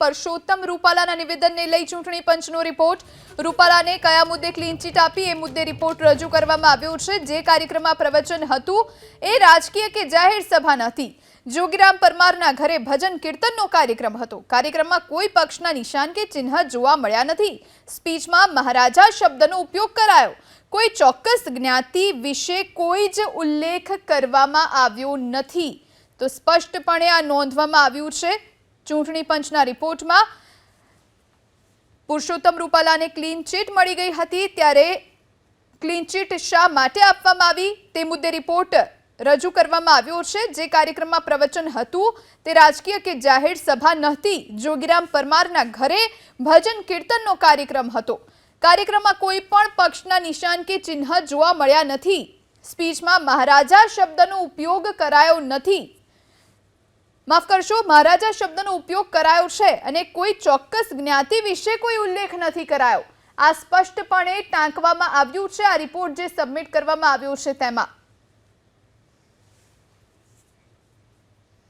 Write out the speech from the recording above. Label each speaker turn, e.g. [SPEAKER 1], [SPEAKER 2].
[SPEAKER 1] પરસોત્તમ રૂપાલાના નિવેદનને લઈ ચૂંટણી પંચનો રિપોર્ટ. રૂપાલાને કયા મુદ્દે ક્લીન ચીટ આપી એ મુદ્દે રિપોર્ટ રજૂ કરવામાં આવ્યો છે. જે કાર્યક્રમમાં પ્રવચન હતું એ રાજકીય કે જાહેર સભા નથી જોગીરામ પરમારના ઘરે ભજન કીર્તનનો કાર્યક્રમ હતો. કાર્યક્રમમાં કોઈ પક્ષના નિશાન કે ચિહ્ન જોવા મળ્યા નથી. સ્પીચમાં મહારાજા શબ્દનો ઉપયોગ કરાયો. કોઈ ચોક્કસ જ્ઞાતિ વિશે કોઈ જ ઉલ્લેખ કરવામાં આવ્યો નથી. તો સ્પષ્ટપણે આ નોંધવામાં આવ્યું છે ચૂંટણી પંચના રિપોર્ટમાં પુરુષોત્તમ રૂપાલાને ક્લીન ચીટ મળી ગઈ હતી ત્યારે ક્લીન ચીટ શા માટે આપવામાં આવી તે મુદ્દે રિપોર્ટ રજૂ કરવામાં આવ્યો છે. જે કાર્યક્રમમાં પ્રવચન હતું તે રાજકીય કે જાહેર સભા નહોતી. જોગીરામ પરમારના ઘરે ભજન કીર્તનનો કાર્યક્રમ હતો. કાર્યક્રમમાં કોઈ પણ પક્ષના નિશાન કે ચિહ્ન જોવા મળ્યા નથી. સ્પીચમાં મહારાજા શબ્દનો ઉપયોગ કરાયો નથી. માફ કરશો, મહારાજા શબ્દનો ઉપયોગ કરાયો છે અને કોઈ ચોક્કસ જ્ઞાતિ વિશે કોઈ ઉલ્લેખ નથી કરાયો. આ સ્પષ્ટપણે ટાંકવામાં આવ્યું છે, આ રિપોર્ટ જે સબમિટ કરવામાં આવ્યો છે તેમાં.